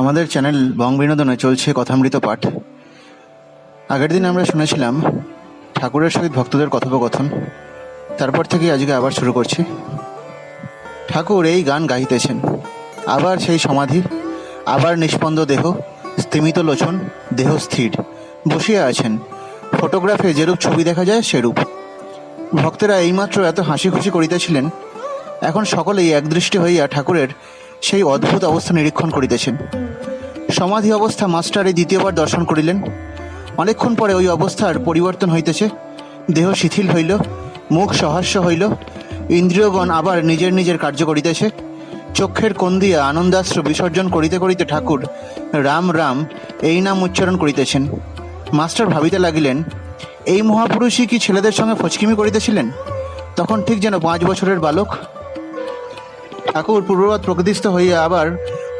আমাদের চ্যানেল বং বিনোদনে চলছে কথামৃত পাঠ। আগের দিন আমরা শুনেছিলাম ঠাকুরের সহিত ভক্তদের কথোপকথন। তারপর থেকে আজকে আবার শুরু করছি। ঠাকুর এই গান গাইতেছেন আবার সেই সমাধি আবার নিষ্পন্দ দেহ, স্তিমিত লোচন, দেহ স্থির। বসিয়া আছেন। ফটোগ্রাফে যেরূপ ছবি দেখা যায়, সেরূপ। ভক্তেরা এইমাত্র এত হাসি খুশি করিতেছিলেন, এখন সকলেই একদৃষ্টি হইয়া ঠাকুরের সেই অদ্ভুত অবস্থা নিরীক্ষণ করিতেছেন। সমাধি অবস্থা মাস্টারে দ্বিতীয়বার দর্শন করিলেন। অনেকক্ষণ পরে ওই অবস্থার পরিবর্তন হইতেছে। দেহ শিথিল হইল, মুখ সহাস্য হইল। ইন্দ্রিয়গণ আবার নিজের নিজের কার্য করিতেছে। চক্ষের কোন দিয়া আনন্দাশ্র বিসর্জন করিতে করিতে ঠাকুর রাম রাম এই নাম উচ্চারণ করিতেছেন। মাস্টার ভাবিতে লাগিলেন, এই মহাপুরুষই কি ছেলেদের সঙ্গে ফচকিমি করিতেছিলেন? তখন ঠিক যেন পাঁচ বছরের বালক। ঠাকুর পূর্ববৎ প্রকৃতিস্থ হইয়া আবার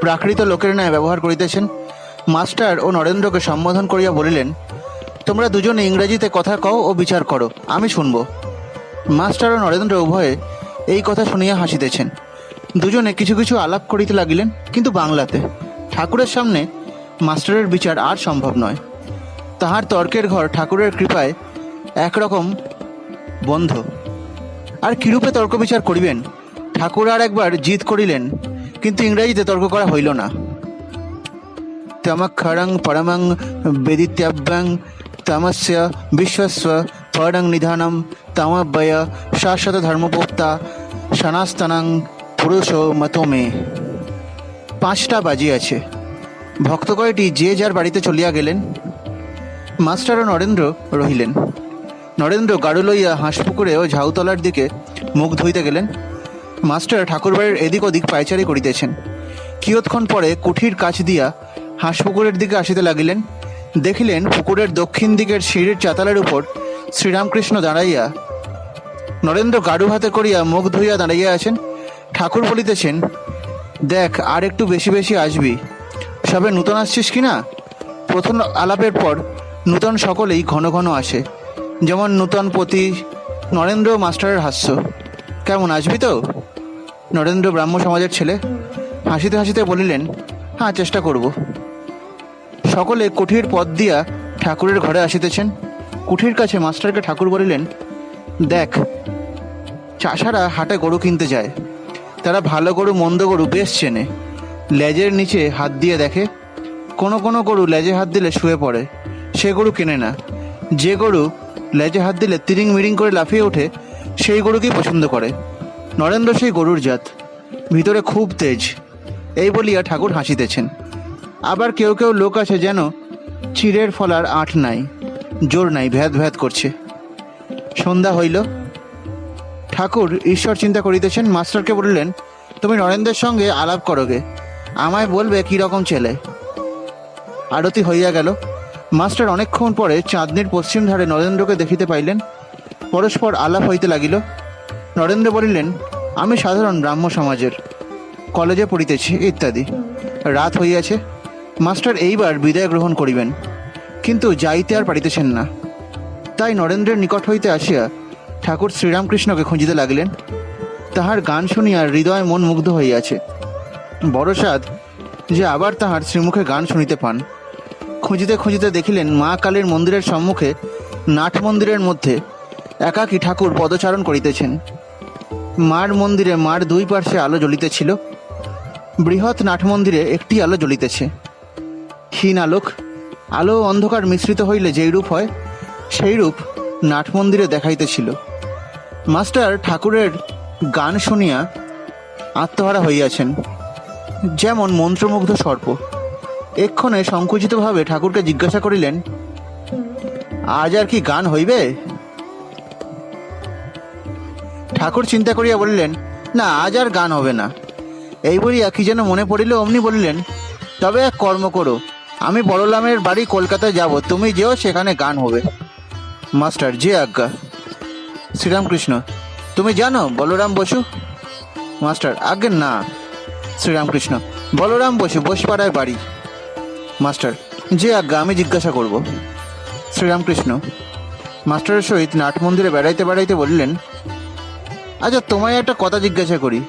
প্রাকৃত লোকের ন্যায় ব্যবহার করিতেছেন। মাস্টার ও নরেন্দ্রকে সম্বোধন করিয়া বলিলেন, তোমরা দুজনে ইংরেজিতে কথা কও ও বিচার করো, আমি শুনব। মাস্টার ও নরেন্দ্র উভয়ে এই কথা শুনিয়া হাসিতেছেন। দুজনে কিছু কিছু আলাপ করিতে লাগিলেন, কিন্তু বাংলাতে। ঠাকুরের সামনে মাস্টারের বিচার আর সম্ভব নয়। তাহার তর্কের ঘর ঠাকুরের কৃপায় একরকম বন্ধ। আর কিরূপে তর্ক বিচার করিবেন? ঠাকুর আর একবার জিত করিলেন, কিন্তু ইংরেজিতে তর্ক করা হইল না। তমক্ষরং পরমং বেদিত্যাব্যং তমস্য বিশ্বস্ব পরং নিধানম তমব্যয় শাশ্বত ধর্মপোক্তা সনাস্তনং পুরুষ মতো মে। পাঁচটা বাজিয়াছে। ভক্ত কয়টি যে যার বাড়িতে চলিয়া গেলেন? মাস্টার ও নরেন্দ্র রহিলেন। নরেন্দ্র গাড়ু লইয়া হাঁসপুকুরে ও ঝাউতলার দিকে মুখ ধুইতে গেলেন। মাস্টার ঠাকুরবাড়ির এদিক ওদিক পায়চারি করিতেছেন। কিয়ৎক্ষণ পরে কুঠির কাছ দিয়া হাঁসপুকুরের দিকে আসিতে লাগিলেন। দেখিলেন পুকুরের দক্ষিণ দিকের সিঁড়ির চাতালের উপর শ্রীরামকৃষ্ণ দাঁড়াইয়া নরেন্দ্র গাড়ু হাতে করিয়া মুখ ধুইয়া দাঁড়াইয়া আছেন। ঠাকুর বলিতেছেন, দেখ, আর একটু বেশি বেশি আসবি। সবে নূতন আসছিস কি না প্রথম আলাপের পর নূতন সকলেই ঘন ঘন আসে। যেমন নূতন পতি, নরেন্দ্র মাস্টারের হাস্য। কেমন, আসবি তো? নরেন্দ্র ব্রাহ্ম সমাজের ছেলে। হাসিতে হাসিতে বলিলেন হ্যাঁ চেষ্টা করব। সকলে কুঠির পথ দিয়া ঠাকুরের ঘরে আসিতেছেন। কুঠির কাছে মাস্টারকে ঠাকুর বলিলেন, দেখ, চাষারা হাটে গরু কিনতে যায়। তারা ভালো গরু, মন্দ গরু বেশ চেনে। লেজের নিচে হাত দিয়ে দেখে। কোনো কোনো গরু লেজে হাত দিলে শুয়ে পড়ে। সে গরু কেনে না। যে গরু লেজে হাত দিলে তিরিং মিরিং করে লাফিয়ে ওঠে, সেই গরুকেই পছন্দ করে। নরেন্দ্র সেই গরুর জাত। ভিতরে খুব তেজ। এই বলিয়া ঠাকুর হাসিতেছেন। আবার কেউ কেউ লোক আছে যেন চিড়ের ফলার আঁট নাই, জোর নাই, ভ্যাদ ভ্যাদ করছে। সন্ধ্যা হইল। ঠাকুর ঈশ্বর চিন্তা করিতেছেন, মাস্টারকে বললেন, তুমি নরেন্দ্রের সঙ্গে আলাপ করোগে। আমায় বলবে কী রকম ছেলে? আরতি হইয়া গেল। মাস্টার অনেকক্ষণ পরে চাঁদনির পশ্চিম ধারে নরেন্দ্রকে দেখিতে পাইলেন। পরস্পর আলাপ হইতে লাগিল। নরেন্দ্র বলিলেন, আমি সাধারণ ব্রাহ্ম সমাজের। কলেজে পড়িতেছি, ইত্যাদি। রাত হইয়াছে। মাস্টার এইবার বিদায় গ্রহণ করিবেন, কিন্তু যাইতে আর পারিতেছেন না। তাই নরেন্দ্রের নিকট হইতে আসিয়া ঠাকুর শ্রীরামকৃষ্ণকে খুঁজিতে লাগিলেন। তাহার গান শুনিয়া হৃদয় মন মুগ্ধ হইয়াছে। বড় সাধ যে আবার তাহার শ্রীমুখে গান শুনিতে পান। খুঁজিতে খুঁজিতে দেখিলেন, মা কালীর মন্দিরের সম্মুখে নাট মন্দিরের মধ্যে একাকী ঠাকুর পদচারণ করিতেছেন। মার মন্দিরে মার দুই পার্শ্বে আলো জ্বলিতেছিল। বৃহৎ নাট মন্দিরে একটি আলো জ্বলিতেছে। ক্ষীণ আলোক, আলো অন্ধকার মিশ্রিত হইলে যেই রূপ হয়, সেই রূপ নাট মন্দিরে দেখাইতেছিল। মাস্টার ঠাকুরের গান শুনিয়া আত্মহারা হইয়াছেন। যেমন মন্ত্রমুগ্ধ সর্প। এক্ষণে সংকুচিতভাবে ঠাকুরকে জিজ্ঞাসা করিলেন, আজ আর কি গান হইবে? ঠাকুর চিন্তা করিয়া বলিলেন, না, আজ আর গান হবে না। এই বলিয়া কি যেন মনে পড়িল, অমনি বলিলেন, তবে এক কর্ম করো, আমি বড়লামের বাড়ি কলকাতায় যাব, তুমি যেও, সেখানে গান হবে। মাস্টার, যে আজ্ঞা। শ্রীরামকৃষ্ণ, তুমি জানো, বলরাম বসু? মাস্টার, আজ্ঞে, না। শ্রীরামকৃষ্ণ, বলরাম বসু, বসপাড়ায় বাড়ি। মাস্টার, যে আজ্ঞা, আমি জিজ্ঞাসা করব। শ্রীরামকৃষ্ণ, মাস্টারের সহিত নাট মন্দিরে বেড়াইতে বেড়াইতে বললেন আচ্ছা তোমায় একটা কথা জিজ্ঞাসা করি।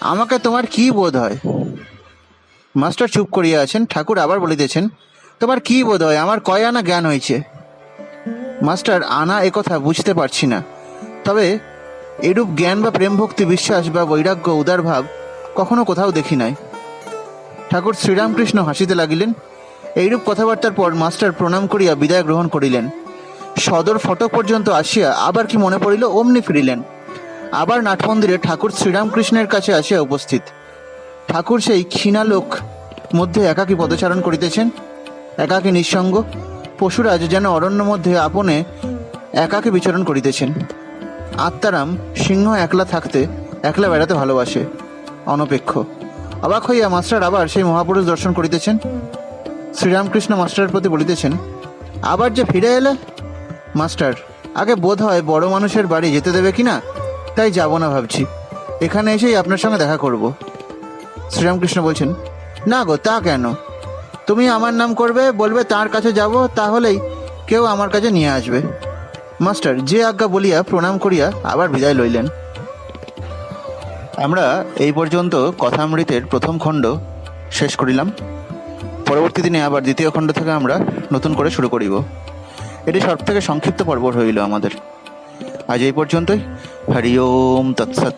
আমাকে তোমার কি বোধ হয়? মাস্টার চুপ করিয়া আছেন, ঠাকুর আবার বলিতেছেন, তোমার কি বোধ হয়? আমার কয় আনা জ্ঞান হয়েছে মাস্টার, আনা একথা বুঝতে পারছি না। তবে এরূপ জ্ঞান বা প্রেম ভক্তি, বিশ্বাস বা বৈরাগ্য, উদার ভাব কখনো কোথাও দেখি নাই। ঠাকুর শ্রীরামকৃষ্ণ হাসিতে লাগিলেন। এইরূপ কথাবার্তার পর মাস্টার প্রণাম করিয়া বিদায় গ্রহণ করিলেন। সদর ফটক পর্যন্ত আসিয়া আবার কি মনে পড়িল, অমনি ফিরিলেন। আবার নাটমন্দিরে ঠাকুর শ্রীরামকৃষ্ণের কাছে আসিয়া উপস্থিত। ঠাকুর সেই ক্ষীণালোক মধ্যে একাকী পদচারণ করিতেছেন। একাকী নিঃসঙ্গ, পশুরাজ যেন অরণ্য মধ্যে আপনে একাকী বিচরণ করিতেছেন। আত্মারাম সিংহ একলা থাকতে, একলা বেড়াতে ভালোবাসে, অনপেক্ষ। অবাক হইয়া মাস্টার আবার সেই মহাপুরুষ দর্শন করিতেছেন। শ্রীরামকৃষ্ণ মাস্টারের প্রতি বলিতেছেন, আবার যে ফিরে এলে? মাস্টার, আগে বোধ হয় বড় মানুষের বাড়ি যেতে দেবে কি না তাই যাব না ভাবছি। এখানে এসেই আপনার সঙ্গে দেখা করব। শ্রীরামকৃষ্ণ বলছেন, না গো, তা কেন? তুমি আমার নাম করবে, বলবে তার কাছে যাব, তাহলেই কেউ আমার কাছে নিয়ে আসবে। মাস্টার, যে আজ্ঞা বলিয়া, প্রণাম করিয়া আবার বিদায় লইলেন। আমরা এই পর্যন্ত কথামৃতের প্রথম খণ্ড শেষ করিলাম। পরবর্তী দিনে আবার দ্বিতীয় খণ্ড থেকে আমরা নতুন করে শুরু করিব। এটি সব থেকে সংক্ষিপ্ত পর্ব হইল আমাদের। আজ এই পর্যন্তই। হরি ওম তৎসৎ।